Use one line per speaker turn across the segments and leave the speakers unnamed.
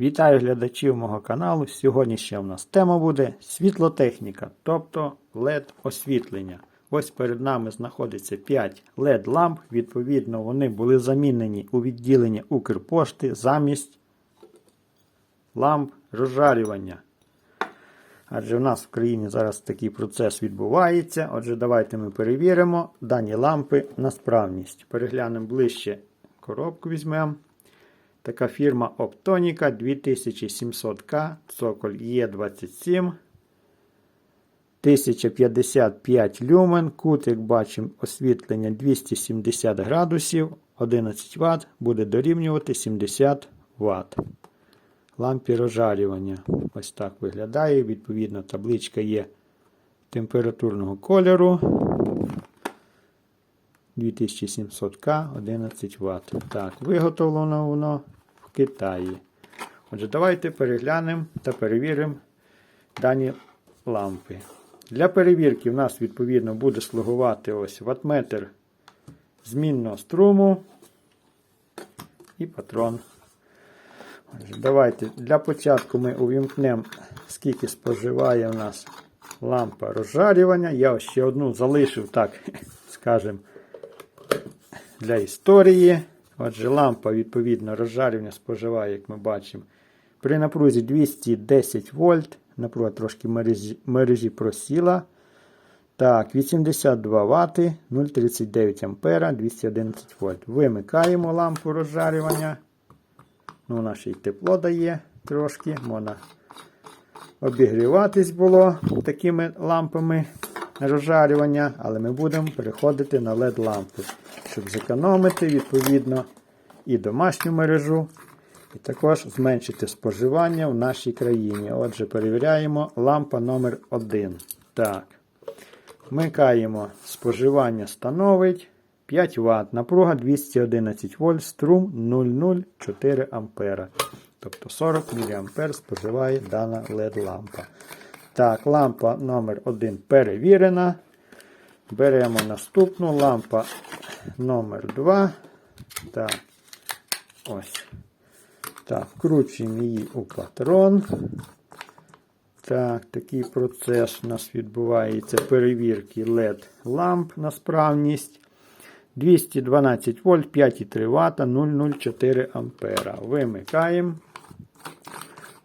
Вітаю глядачів мого каналу. Сьогодні ще в нас тема буде світлотехніка, тобто LED освітлення. Ось перед нами знаходиться 5 LED ламп. Відповідно, вони були замінені у відділенні Укрпошти замість ламп розжарювання. Адже в нас в країні зараз такий процес відбувається. Отже, давайте ми перевіримо дані лампи на справність. Переглянемо ближче коробку візьмемо. Така фірма Optonica 2700K, цоколь Е27. 1055 люмен, кут, як бачимо, освітлення 270 градусів, 11 Вт, буде дорівнювати 70 Вт. Лампі розжарювання. Ось так виглядає. Відповідно, табличка є температурного кольору. 2700К 11 Вт. Так, виготовлено воно в Китаї. Отже, давайте переглянемо та перевіримо дані лампи. Для перевірки в нас, відповідно, буде слугувати ось ватметр змінного струму і патрон. Отже, давайте для початку ми увімкнемо, скільки споживає в нас лампа розжарювання. Я ще одну залишив, так, скажемо, для історії. Отже, лампа, відповідно, розжарювання споживає, як ми бачимо, при напрузі 210 вольт. Напруга трошки мережі, мережі просіла. Так, 82 Вт, 0,39 ампера, 211 вольт. Вимикаємо лампу розжарювання. Ну, вона ще й тепло дає трошки. Можна обігріватись було такими лампами розжарювання, але ми будемо переходити на LED-лампи, щоб зекономити, відповідно, і домашню мережу, і також зменшити споживання в нашій країні. Отже, перевіряємо лампа номер 1 Так. Вмикаємо споживання становить 5 Вт. Напруга 211 вольт, струм 0,04 ампера. Тобто 40 мА споживає дана LED-лампа. Так, лампа номер 1 перевірена. Беремо наступну лампа номер 2 Так. Ось. Так, вкручуємо її у патрон. Так, такий процес у нас відбувається перевірки LED ламп на справність. 212 вольт, 5,3 Вт, 0,04 ампера. Вимикаємо.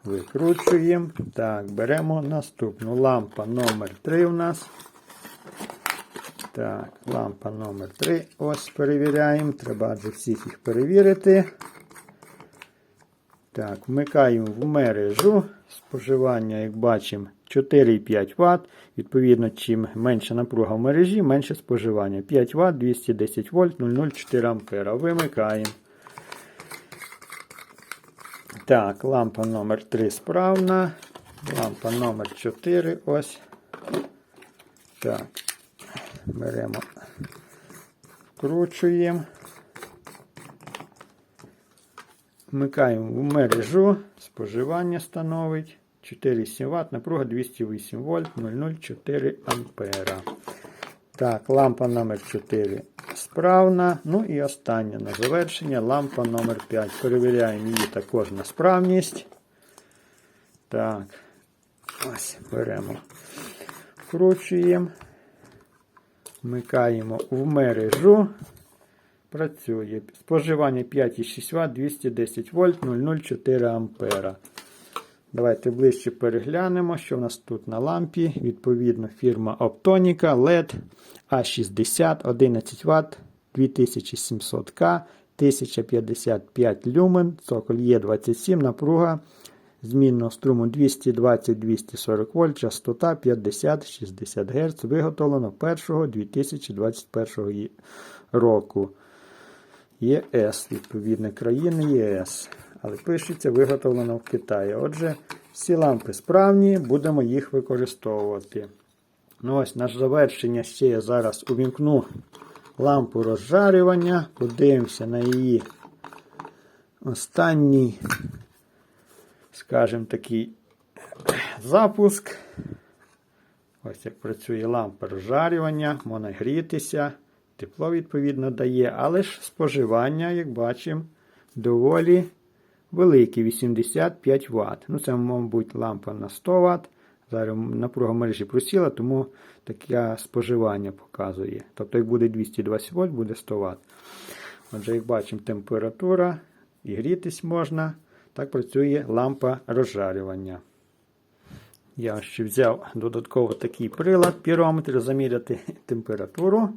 Викручуємо. Так, беремо наступну лампа номер 3 у нас. Так, лампа номер 3 Ось перевіряємо. Треба адже всіх їх перевірити. Так, вмикаємо в мережу. Споживання, як бачимо, 4,5 Вт. Відповідно, чим менша напруга в мережі, менше споживання. 5 Вт, 210 вольт, 0,04 ампера. Вимикаємо. Так, лампа номер 3 справна. Лампа номер 4 ось. Так. Беремо, вкручуємо. Вмикаємо в мережу. Споживання становить 4,7 Вт, напруга 208 вольт, 0,04 ампера. Так, лампа номер 4 справна. Ну і остання на завершення лампа номер 5 Перевіряємо її також на справність. Так, ось беремо, вкручуємо, вмикаємо в мережу. Працює. Споживання 5,6 Вт, 210 вольт, 0,04 ампера. Давайте ближче переглянемо, що в нас тут на лампі. Відповідно, фірма Optonica LED A60 11 Вт 2700К 1055 люмен, цоколь Е27, напруга змінного струму 220-240 вольт, частота 50-60 Гц, виготовлено 1 2021 року. ЄС, відповідно, країни ЄС. Але пишеться виготовлено в Китаї. Отже, всі лампи справні, будемо їх використовувати. Ну ось на завершення ще я зараз увімкну лампу розжарювання. Подивимося на її останній, скажімо такий, запуск. Ось як працює лампа розжарювання, можна грітися. Тепло, відповідно, дає, але ж споживання, як бачимо, доволі великий 85 Вт. Ну, це, мабуть, лампа на 100 Вт. Зараз напруга мережі просіла, тому таке споживання показує. Тобто, як буде 220 вольт, буде 100 Вт. Отже, як бачимо, температура і грітись можна. Так працює лампа розжарювання. Я ще взяв додатково такий прилад, пірометр, заміряти температуру.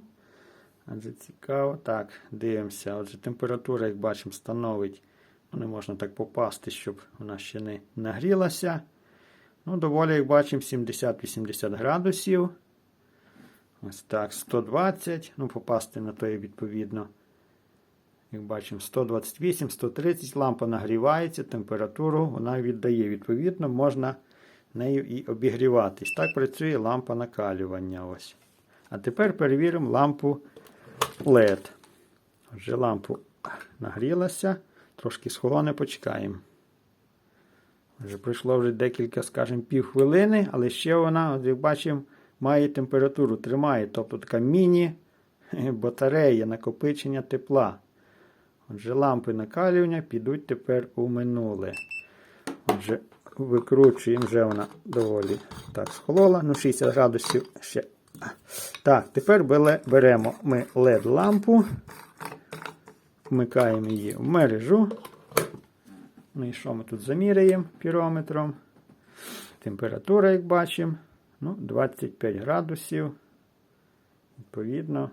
Адже цікаво. Так, дивимося. Отже, температура, як бачимо, становить. Ну, не можна так попасти, щоб вона ще не нагрілася. Ну, доволі, як бачимо, 70-80 градусів. Ось так, 120. Ну, попасти на той відповідно. Як бачимо, 128, 130 лампа нагрівається, температуру вона віддає. Відповідно, можна нею і обігріватись. Так працює лампа накалювання. Ось. А тепер перевіримо лампу LED. Вже лампу нагрілася, трошки схолоне, почекаємо. Вже пройшло вже декілька, скажімо, півхвилини, але ще вона, як бачимо, має температуру, тримає. Тобто така міні-батарея накопичення тепла. Отже, лампи накалювання підуть тепер у минуле. Отже, викручуємо, вже вона доволі так схолола. Ну, 60 градусів ще. Так, тепер беремо ми LED-лампу, вмикаємо її в мережу. Ну і що ми тут заміряємо пірометром? Температура, як бачимо, ну, 25 градусів. Відповідно,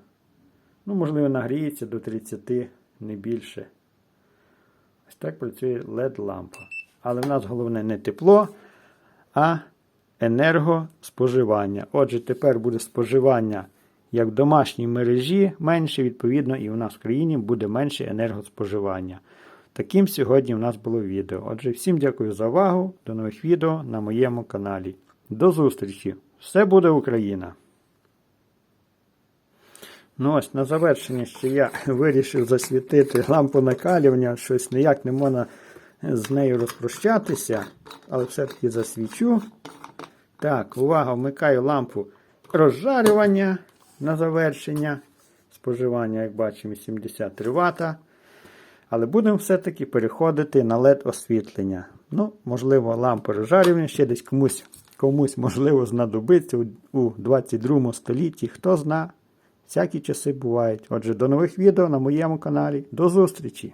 ну, можливо, нагріється до 30, не більше. Ось так працює LED-лампа. Але в нас головне не тепло, а енергоспоживання. Отже, тепер буде споживання як в домашній мережі менше, відповідно, і у нас в країні буде менше енергоспоживання. Таким сьогодні у нас було відео. Отже, всім дякую за увагу. До нових відео на моєму каналі. До зустрічі! Все буде Україна! Ну ось на завершення ще я вирішив засвітити лампу накалювання, щось ніяк не можна з нею розпрощатися, але все-таки засвічу. Так, увага, вмикаю лампу розжарювання на завершення. Споживання, як бачимо, 73 Вт. Але будемо все-таки переходити на LED освітлення. Ну, можливо, лампа розжарювання ще десь комусь, комусь можливо, знадобиться у, у 22 столітті. Хто зна, всякі часи бувають. Отже, до нових відео на моєму каналі. До зустрічі!